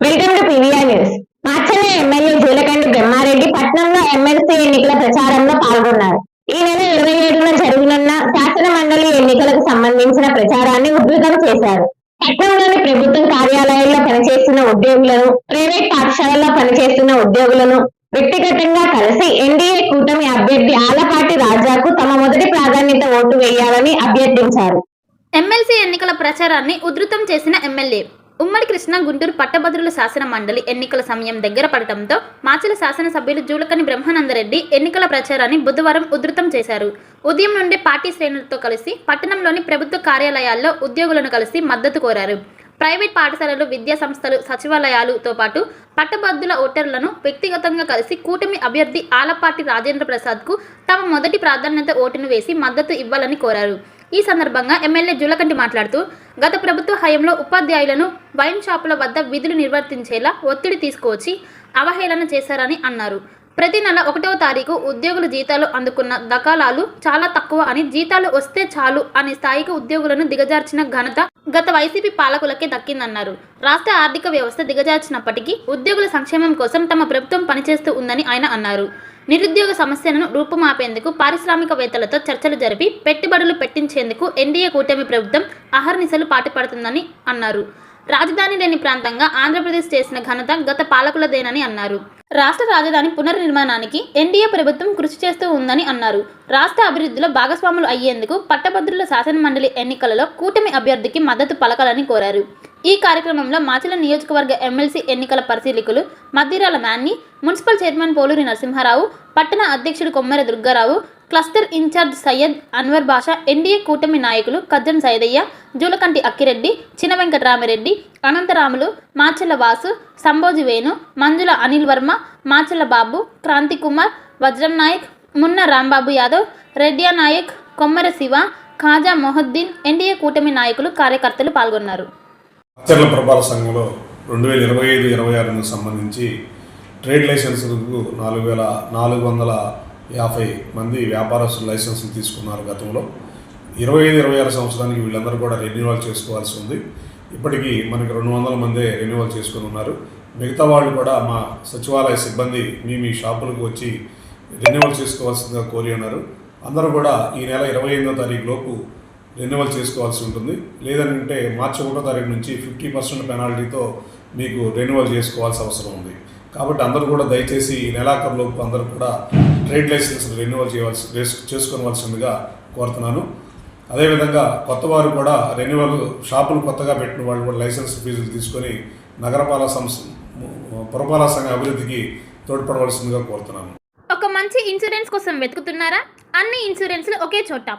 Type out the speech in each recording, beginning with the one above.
Welcome to PVR news. Macherla MLA Julakanti Brahma Reddy పట్నంలో MLC ఎన్నికల ప్రచారంలో పాల్గొన్నారు. ఈ నెల ఇరవై ఏడున జరగనున్న శాసన మండలి ఎన్నికలకు సంబంధించిన ప్రచారాన్ని ఉధృతం చేశారు. పట్నంలోని ప్రభుత్వం కార్యాలయాల్లో పనిచేస్తున్న ఉద్యోగులను ప్రైవేట్ పాఠశాలల్లో పనిచేస్తున్న ఉద్యోగులను వ్యక్తిగతంగా కలిసి ఎన్డీఏ కూటమి అభ్యర్థి ఆలపాటి రాజాకు తమ మొదటి ప్రాధాన్యత ఓటు వేయాలని అభ్యర్థించారు. ఎమ్మెల్సీ ఎన్నికల ప్రచారాన్ని ఉధృతం చేసిన ఎమ్మెల్యే ఉమ్మడి కృష్ణా గుంటూరు పట్టభద్రుల శాసన మండలి ఎన్నికల సమయం దగ్గర పడటంతో మాచల శాసనసభ్యులు జూలకని బ్రహ్మానందరెడ్డి ఎన్నికల ప్రచారాన్ని బుధవారం ఉధృతం చేశారు. ఉదయం నుండే పార్టీ శ్రేణులతో కలిసి పట్టణంలోని ప్రభుత్వ కార్యాలయాల్లో ఉద్యోగులను కలిసి మద్దతు కోరారు. ప్రైవేట్ పాఠశాలలు విద్యా సంస్థలు సచివాలయాలతో పాటు పట్టభద్రుల ఓటర్లను వ్యక్తిగతంగా కలిసి కూటమి అభ్యర్థి ఆలపాటి రాజేంద్ర ప్రసాద్కు తమ మొదటి ప్రాధాన్యత ఓటును వేసి మద్దతు ఇవ్వాలని కోరారు. ఈ సందర్భంగా ఎమ్మెల్యే జులకంటి మాట్లాడుతూ గత ప్రభుత్వ హయాంలో ఉపాధ్యాయులను వైన్ షాపుల వద్ద విధులు నిర్వర్తించేలా ఒత్తిడి తీసుకువచ్చి అవహేళన చేశారని అన్నారు. ప్రతి నెల ఒకటవ తారీఖు ఉద్యోగుల జీతాలు అందుకున్న దకాలాలు చాలా తక్కువ అని జీతాలు వస్తే చాలు అనే స్థాయికి ఉద్యోగులను దిగజార్చిన ఘనత గత వైసీపీ పాలకులకే దక్కిందన్నారు. రాష్ట్ర ఆర్థిక వ్యవస్థ దిగజార్చినప్పటికీ ఉద్యోగుల సంక్షేమం కోసం తమ ప్రభుత్వం పనిచేస్తూ ఉందని ఆయన అన్నారు. నిరుద్యోగ సమస్యలను రూపుమాపేందుకు పారిశ్రామికవేత్తలతో చర్చలు జరిపి పెట్టుబడులు పెట్టించేందుకు ఎన్డీఏ కూటమి ప్రభుత్వం అహర్నిశలు పాటుపడుతుందని అన్నారు. రాజధాని లేని ప్రాంతంగా ఆంధ్రప్రదేశ్ చేసిన ఘనత గత పాలకులదేనని అన్నారు. రాష్ట్ర రాజధాని పునర్నిర్మాణానికి ఎన్డీఏ ప్రభుత్వం కృషి చేస్తూ ఉందని అన్నారు. రాష్ట్ర అభివృద్ధిలో భాగస్వాములు అయ్యేందుకు పట్టభద్రుల శాసనమండలి ఎన్నికలలో కూటమి అభ్యర్థికి మద్దతు పలకాలని కోరారు. ఈ కార్యక్రమంలో మాచిల నియోజకవర్గ ఎమ్మెల్సీ ఎన్నికల పరిశీలకులు మద్దిరాల మాన్ని మున్సిపల్ చైర్మన్ పోలూరి నరసింహారావు పట్టణ అధ్యక్షుడు Kommera Durga Rao cluster incharge Syed Anwar Basha NDA కూటమి నాయకులు కజ్జం సైదయ్య జూలకంటి అక్కిరెడ్డి చిన వెంకటరామిరెడ్డి అనంతరాములు మాచెల్ల వాసు సంభోజి వేణు మంజుల అనిల్ వర్మ మాచెల్ల బాబు క్రాంతి కుమార్ వజ్రం నాయక్ మున్న రాంబాబు యాదవ్ రెడ్డియా నాయక్ కొమ్మర శివ ఖాజా మొహద్దీన్ ఎన్డీఏ కూటమి నాయకులు కార్యకర్తలు పాల్గొన్నారు. ఆచరణ ప్రభార సంఘంలో రెండు వేల ఇరవై ఐదు ఇరవై ఆరుకు సంబంధించి ట్రేడ్ లైసెన్సులకు నాలుగు వేల నాలుగు వందల యాభై మంది వ్యాపారస్తులు లైసెన్సులు తీసుకున్నారు గతంలో. ఇరవై ఐదు ఇరవై ఆరు సంవత్సరానికి వీళ్ళందరూ కూడా రెన్యువల్ చేసుకోవాల్సి ఉంది. ఇప్పటికీ మనకి రెండు వందల మందే రెన్యువల్ చేసుకుని ఉన్నారు. మిగతా వాళ్ళు కూడా మా సచివాలయ సిబ్బంది మీ మీ షాపులకు వచ్చి రెన్యువల్ చేసుకోవాల్సిందిగా కోరి ఉన్నారు. అందరూ కూడా ఈ నెల ఇరవై ఎనిమిదో తారీఖు లోపు రెన్యువల్ చేసుకోవాల్సి ఉంటుంది. లేదంటే మార్చి ఒకటో తారీఖు నుంచి ఫిఫ్టీ పర్సెంట్ పెనాల్టీతో మీకు రెన్యువల్ చేసుకోవాల్సి అవసరం ఉంది. కాబట్టి అందరూ కూడా దయచేసి ఈ నెలాఖరులోపు అందరూ కూడా ట్రేడ్ లైసెన్స్ రెన్యువల్ చేయవలసి చేసు- చేసుకోవాల్సిందిగా కోరుతున్నాను. అదేవిధంగా కొత్త వారు కూడా రెన్యువల్ షాపులు కొత్తగా పెట్టిన వాళ్ళు కూడా లైసెన్స్ ఫీజులు తీసుకొని నగరపాలక సంస్థ పురపాలక సంఘ అభివృద్ధికి తోడ్పడవలసిందిగా కోరుతున్నాను. ఒక మంచి ఇన్సూరెన్స్ కోసం వెతుకుతున్నారా? అన్ని ఇన్సూరెన్స్లు ఒకే చోట.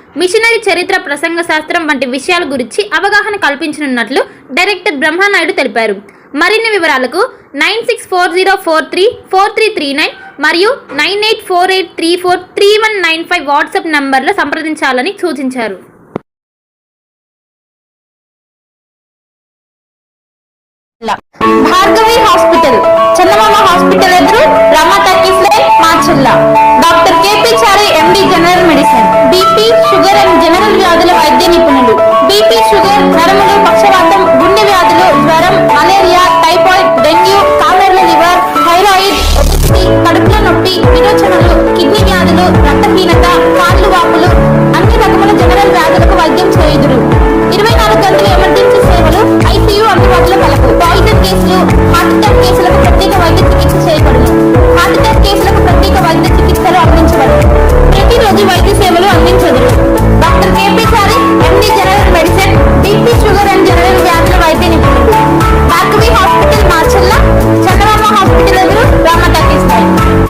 మిషనరీ చరిత్ర ప్రసంగ శాస్త్రం వంటి విషయాల గురించి అవగాహన కల్పించనున్నట్లు డైరెక్టర్ బ్రహ్మానాయుడు తెలిపారు. మరిన్ని వివరాలకు nine six four zero four three four three three nine మరియు nine eight four eight three four three one nine five WhatsApp నంబర్లో సంప్రదించాలని సూచించారు. భార్గవి హాస్పిటల్ చందమామ హాస్పిటల్ ఎదురు రమా టాకీస్ లైన్ మార్చల్ల